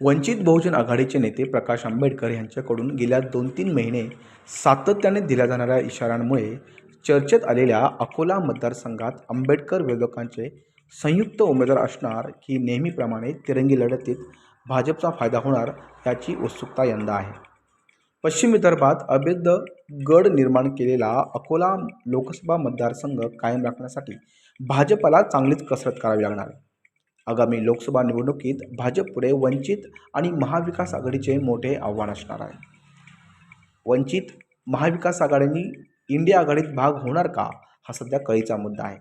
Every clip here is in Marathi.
वंचित बहुजन आघाडीचे नेते प्रकाश आंबेडकर यांच्याकडून गेल्या दोन तीन महिने सातत्याने दिल्या जाणाऱ्या इशाऱ्यांमुळे चर्चेत आलेल्या अकोला मतदारसंघात आंबेडकर विरोधकांचे संयुक्त उमेदवार असणार की नेहमीप्रमाणे तिरंगी लढतीत भाजपचा फायदा होणार याची उत्सुकता यंदा आहे. पश्चिम विदर्भात अभेद्य गड निर्माण केलेला अकोला लोकसभा मतदारसंघ कायम राखण्यासाठी भाजपला चांगलीच कसरत करावी लागणार आहे. आगामी लोकसभा निवडणुकीत भाजपपुढे वंचित आणि महाविकास आघाडीचे मोठे आव्हान असणार आहे. वंचित महाविकास आघाडीनी इंडिया आघाडीत भाग होणार का हा सध्या कळीचा मुद्दा आहे.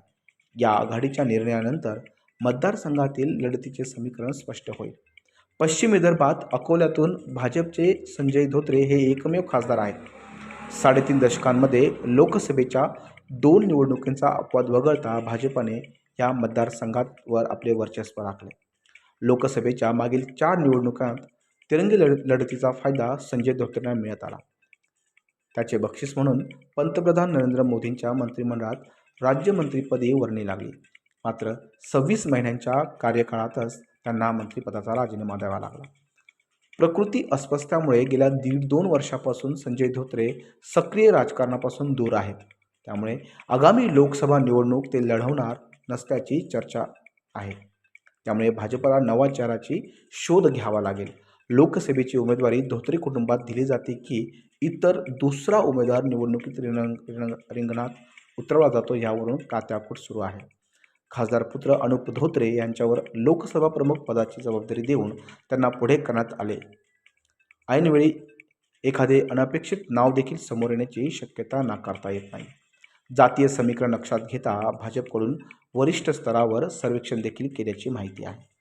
या आघाडीच्या निर्णयानंतर मतदारसंघातील लढतीचे समीकरण स्पष्ट होईल. पश्चिम विदर्भात अकोल्यातून भाजपचे संजय धोत्रे हे एकमेव खासदार आहेत. साडेतीन दशकांमध्ये लोकसभेच्या दोन निवडणुकींचा अपवाद वगळता भाजपाने या मतदारसंघावर आपले वर्चस्व राखले लोकसभेच्या मागील चार निवडणुकांत तिरंगी लढ लढतीचा फायदा संजय धोत्रेंना मिळत आला. त्याचे बक्षीस म्हणून पंतप्रधान नरेंद्र मोदींच्या मंत्रिमंडळात राज्यमंत्रीपदी वर्णी लागली. मात्र सव्वीस महिन्यांच्या कार्यकाळातच त्यांना मंत्रिपदाचा राजीनामा द्यावा लागला. प्रकृती अस्वस्थ्यामुळे गेल्या दीड दोन वर्षापासून संजय धोत्रे सक्रिय राजकारणापासून दूर आहेत. त्यामुळे आगामी लोकसभा निवडणूक ते लढवणार नसल्याची चर्चा आहे. त्यामुळे भाजपला नवा शोध घ्यावा लागेल. लोकसभेची उमेदवारी धोत्रे कुटुंबात दिली जाते की इतर दुसरा उमेदवार निवडणुकीत रिंग रिंग रिंगणात उतरवला जातो यावरून कात्याकूट सुरू आहे. खासदार पुत्र अनुप धोत्रे यांच्यावर लोकसभा प्रमुख पदाची जबाबदारी देऊन त्यांना पुढे करण्यात आले. ऐनवेळी एखादे अनपेक्षित नाव देखील समोर येण्याची शक्यता नाकारता येत नाही. जातीय समीकरण लक्षात घेता भाजपकडून वरिष्ठ स्तरावर सर्वेक्षण देखील केल्याची माहिती आहे.